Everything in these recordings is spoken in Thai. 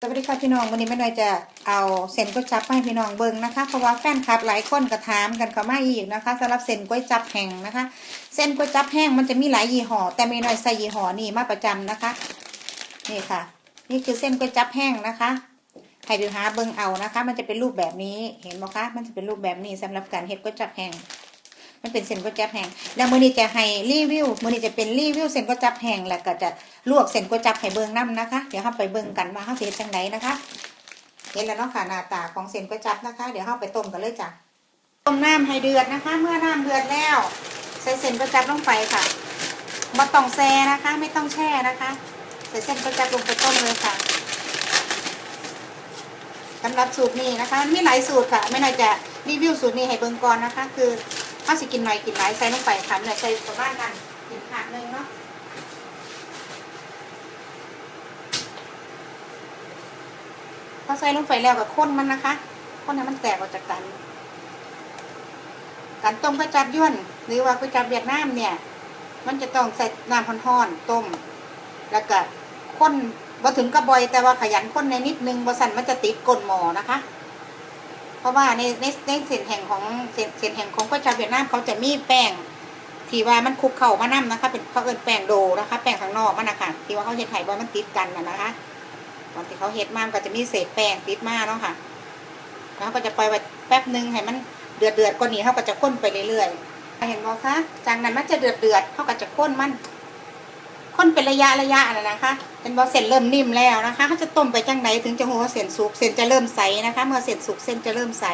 สวัสดีค่ะพี่น้องวันนี้แม่น้อยจะเอาเส้นก๋วยจั๊บให้พี่น้องเบิ่งนะคะเพราะว่าแฟนคลับหลายคนก็ถามกันเข้ามาอีกนะคะสำหรับเส้นก๋วยจั๊บแห้งนะคะ เส้นก๋วยจั๊บแห้งมันจะมีหลายยี่ห้อแต่แม่น้อยใส่ยี่ห้อนี่มาประจำนะคะ นี่ค่ะ นี่คือเส้นก๋วยจั๊บแห้งนะคะให้ดูหาเบิ่งเอานะคะ มันจะเป็นรูปแบบนี้เห็นไหมคะมันจะเป็นรูปแบบนี้สำหรับการเฮ็ดก๋วยจั๊บแห้ง มันเป็นเส้นก๋วยจับแห้งแล้วมื้อนี้จะให้รีวิวมื้อนี้จะเป็นรีวิวเส้นก๋วยจับแห้งแล้วก็จะลวกเส้นก๋วยจับให้เบิ่งนํนะคะ เดี๋ยวเราไปเบิ่งกันว่าเฮาสิเฮ็ดจังไดนะคะเห็นแล้วเนาะค่ะหน้าตาของเส้นก๋วยจับนะคะ เดี๋ยวเราไปต้มกันเลยจ้ะต้มน้ำให้เดือดนะคะ เมื่อน้ำเดือดแล้ว ใส่เส้นก๋วยจับลงไปค่ะบ่ต้องแช่นะคะ ไม่ต้องแช่นะคะใส่เส้นก๋วยจับลงไปต้มเลยค่ะสำหรับสูตรนี้นะคะมันมีหลายสูตรค่ะ ไม่น่าจะรีวิวสูตรนี้ให้เบิ่งก่อนนะคะ คือ ถ้าสิกินหน่อยกินหลายใส่ลงไปค่ะไม่น่าใส่ประมาณกันกินขาดหนึ่งเนาะพอใส่ลงไปแล้วก็ข้นมันนะคะข้นให้มันแตกออกจากกันการต้มก๋วยจับยวนหรือว่าก๋วยจับเวียดนามเนี่ย มันจะต้องใส่น้ำร้อนๆต้ม แล้วก็ข้นบ่ถึงกระบอยแต่ว่าขยันข้นในนิดนึงบ่สั่นมันจะติดก้นหมอนะคะ เพราะว่าในในในเส้นแห่งของเส้นเส้นแห่งของก๋วยจับเวียดนามเขาจะมีแป้งที่ว่ามันคลุกเข้ามานํนะคะ เป็นเขาเอิ้นแป้งโดนะคะ แป้งข้างนอกมันนะคะที่ว่าเขาเฮ็ดไห้บ่มันติดกันน่ะนะคะ ตอนที่เขาเฮ็ดมามันก็จะมีเศษแป้งติดมาเนาะค่ะแล้วก็จะปล่อยไว้แป๊บหนึงให้มันเดือดเดือดกว่านี้เขาก็จะข้นไปเรื่อยๆเห็นบ่คะจากนั้นมันจะเดือดเดือดเขาก็จะข้นมัน ข้นเป็นระยะระยะนะนะคะเห็นบ่เส้นเริ่มนิ่มแล้วนะคะเขาจะต้มไปจังไหนถึงจะหัวเส้นสุกเส้นจะเริ่มใสนะคะ เมื่อเส้นสุกเส้นจะเริ่มใส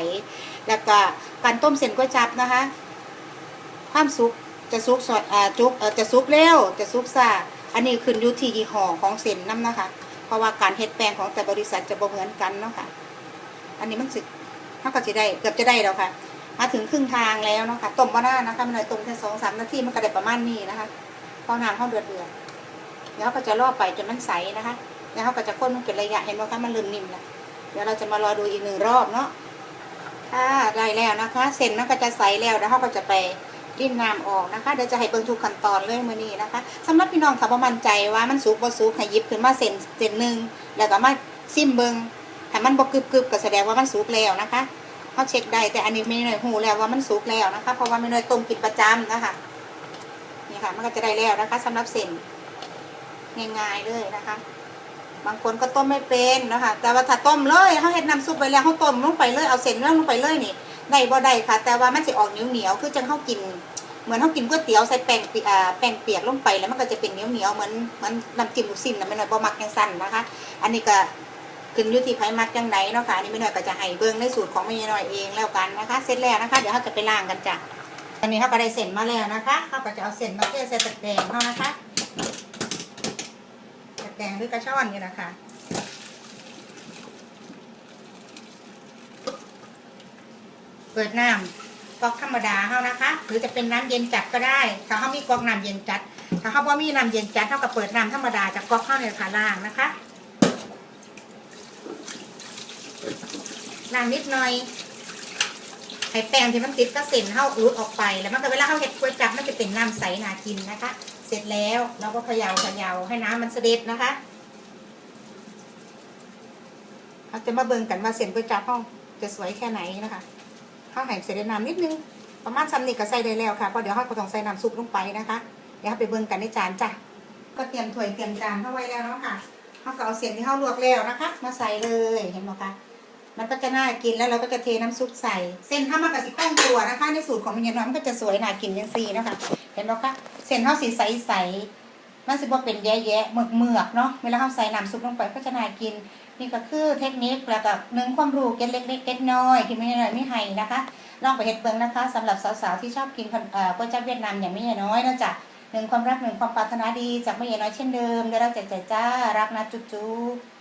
แล้วก็การต้มเส้นก๋วยจับนะคะ ความสุกจะสุกสดอ่าจุกจะสุกเร็วจะสุกซาอันนี้ขึ้นอยู่ที่ยี่ห้อของเส้นน้ำนะคะ เพราะว่าการเฮ็ดแป้งของแต่บริษัทจะบ่เหมือนกันเนาะค่ะ อันนี้มันสึกถ้าก็จะได้เกือบจะได้แล้วค่ะ มาถึงครึ่งทางแล้วเนาะค่ะต้มมาหน้านะคะมันเลยต้มแค่สองสามนาทีมันก็ได้ประมาณนี้นะคะพอน้ำเข้าเดือดเดือด แล้วก็จะรอไปจนมันใสนะคะแล้วเขาก็จะข้นมันเป็นระยะเห็นไหมคะมันเริ่มนิ่มแล้วเดี๋ยวเราจะมารอดูอีกหนึ่งรอบเนาะค่ะได้แล้วนะคะ เส้นมันก็จะใสแล้วแล้วเขาก็จะไปรินน้ำออกนะคะเดี๋ยวจะให้เบิ่งทุกขั้นตอนเลยมื้อนี้นะคะสำหรับพี่น้องค่ะบ่มั่นใจว่ามันสุกบ่สุกให้หยิบขึ้นมาเส้นเส้นหนึ่งแล้วก็มาซิมเบิ่งถ้ามันบ่กรึบๆก็แสดงว่ามันสุกแล้วนะคะเขาเช็คได้แต่อันนี้ไม่หน่อยหูแล้วว่ามันสุกแล้วนะคะเพราะว่าไม่หน่อยต้มกินประจำนะคะนี่ค่ะมันก็จะได้แล้วนะคะสำหรับเส้น ง่ายๆเลยนะคะ บางคนก็ต้มไม่เป็นนะคะ แต่ว่าถ้าต้มเลยเขาเฮ็ดน้ำซุปไปแล้วเขาต้มลงไปเลยเอาเส้นเรื่องลงไปเลยนี่ได้บ่ได้ค่ะ แต่ว่ามันจะออกเหนียวเหนียวๆคือจังเขากิน เหมือนเขากินก๋วยเตี๋ยวใส่แป้งอ่าแป้งเปียกลงไปแล้วมันก็จะเป็นเหนียวเหนียวๆเหมือนเหมือนน้ำจิ้มลูกชิ้นนะไม่น้อยบ่มักยังสั้นนะคะ อันนี้ก็ขึ้นอยู่ที่ไผมักยังไงเนาะค่ะอันนี้ไม่น้อยก็จะให้เบิ่งในสูตรของแม่น้อยเองแล้วกันนะคะเสร็จแล้วนะคะ เดี๋ยวเขาจะไปล้างกันจ้ะตอนนี้เขาก็ได้เส้นมาแล้วนะคะเขาก็จะเอาเส้นมาเทใส่ตะแกรงเขานะคะตะ แกงหรือกระชอนนี่นะคะเปิดน้ำก๊อกธรรมดาเขานะคะ หรือจะเป็นน้ำเย็นจัดก็ได้ ถ้าเขามีก๊อกน้ำเย็นจัด ถ้าเขาบ่มีน้ำเย็นจัดเท่ากับเปิดน้ำธรรมดาจากก๊อกเข้าในขาล่างนะคะล้างนิดหน่อยให้แป้งที่มันติดก็เส้นเข้ารูดออกไป แล้วมันก็เวลาเขาเห็ดก๋วยจับมันจะเป็นน้ำใสน่ากินนะคะ ร็จแล้วเราก็เขย่าเขย่าให้น้ำมันเสด็จนะคะเราจะมาเบิ่งกันว่าเส้นก๋วยจับห้องจะสวยแค่ไหนนะคะข้าวไห่ใส่น้ำนิดนึงประมาณซ้ำนี่ก็ใส่ได้แล้วค่ะเพราะเดี๋ยวเราก็ต้องใส่น้ำซุปลงไปนะคะ เดี๋ยวไปเบิ่งกันในจานจ้ะก็เตรียมถ้วยเตรียมจานเข้าไว้แล้วเนาะค่ะเราก็เอาเสียงที่เราลวกแล้วนะคะ มาใส่เลยเห็นไหมคะ มันก็จะน่ากินแล้วเราก็จะเทน้ำซุปใส่ เส้นข้าวมันกับสีข้องตัวนะคะ ในสูตรของมันยายน้อยมันก็จะสวยน่ากินยังซีนะคะ เห็นไหมคะเส้นข้าวสีใสๆมันสิบ่เป็นแย่ๆเมือกๆเนาะเวลาเราใส่น้ำซุปลงไปก็จะน่ากิน นี่ก็คือเทคนิคแล้วก็หนึ่งความรู้เก็ดเล็กๆเก็ดน้อยที่ไม่น้อยไม่ให้นะคะลองไปเฮ็ดเบิงนะคะสำหรับสาวๆที่ชอบกินขนเอ่อก๋วยจั๊บเวียดนามอย่างไม่ใหญ่น้อยนะจ๊ะหนึ่งความรักหนึ่งความปรารถนาดีจากไม่ใหญ่น้อยเช่นเดิมได้รักจากใจจ้ารักนะจุ๊บ